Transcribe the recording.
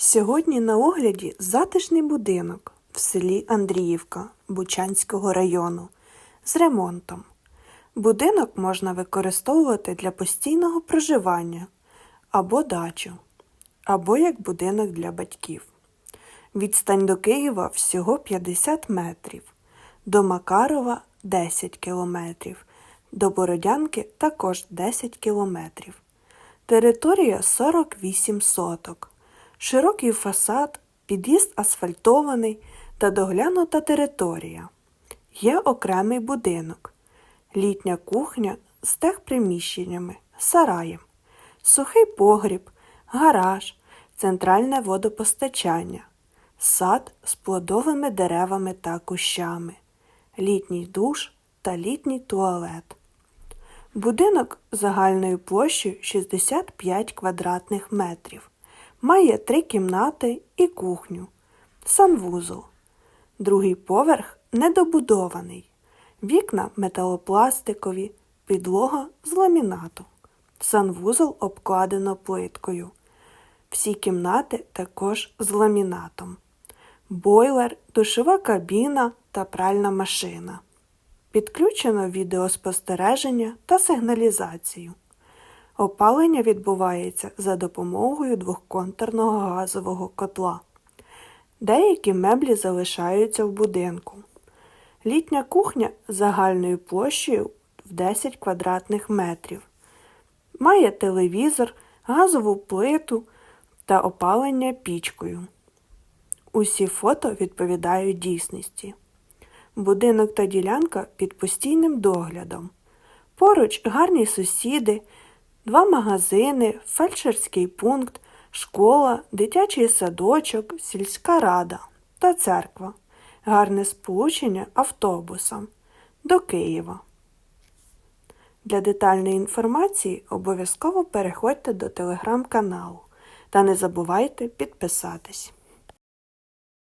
Сьогодні на огляді затишний будинок в селі Андріївка Бучанського району з ремонтом. Будинок можна використовувати для постійного проживання або дачу, або як будинок для батьків. Відстань до Києва всього 50 метрів, до Макарова 10 кілометрів, до Бородянки також 10 кілометрів. Територія 48 соток. Широкий фасад, під'їзд асфальтований та доглянута територія. Є окремий будинок, літня кухня з техприміщеннями, сараєм, сухий погріб, гараж, центральне водопостачання, сад з плодовими деревами та кущами, літній душ та літній туалет. Будинок загальною площею 65 квадратних метрів. Має три кімнати і кухню, санвузол. Другий поверх недобудований. Вікна металопластикові, підлога з ламінату. Санвузол обкладено плиткою. Всі кімнати також з ламінатом. Бойлер, душова кабіна та пральна машина. Підключено відеоспостереження та сигналізацію. Опалення відбувається за допомогою двохконтурного газового котла. Деякі меблі залишаються в будинку. Літня кухня загальною площею в 10 квадратних метрів. Має телевізор, газову плиту та опалення пічкою. Усі фото відповідають дійсності. Будинок та ділянка під постійним доглядом. Поруч гарні сусіди, два магазини, фельдшерський пункт, школа, дитячий садочок, сільська рада та церква. Гарне сполучення автобусом до Києва. Для детальної інформації обов'язково переходьте до телеграм-каналу та не забувайте підписатись.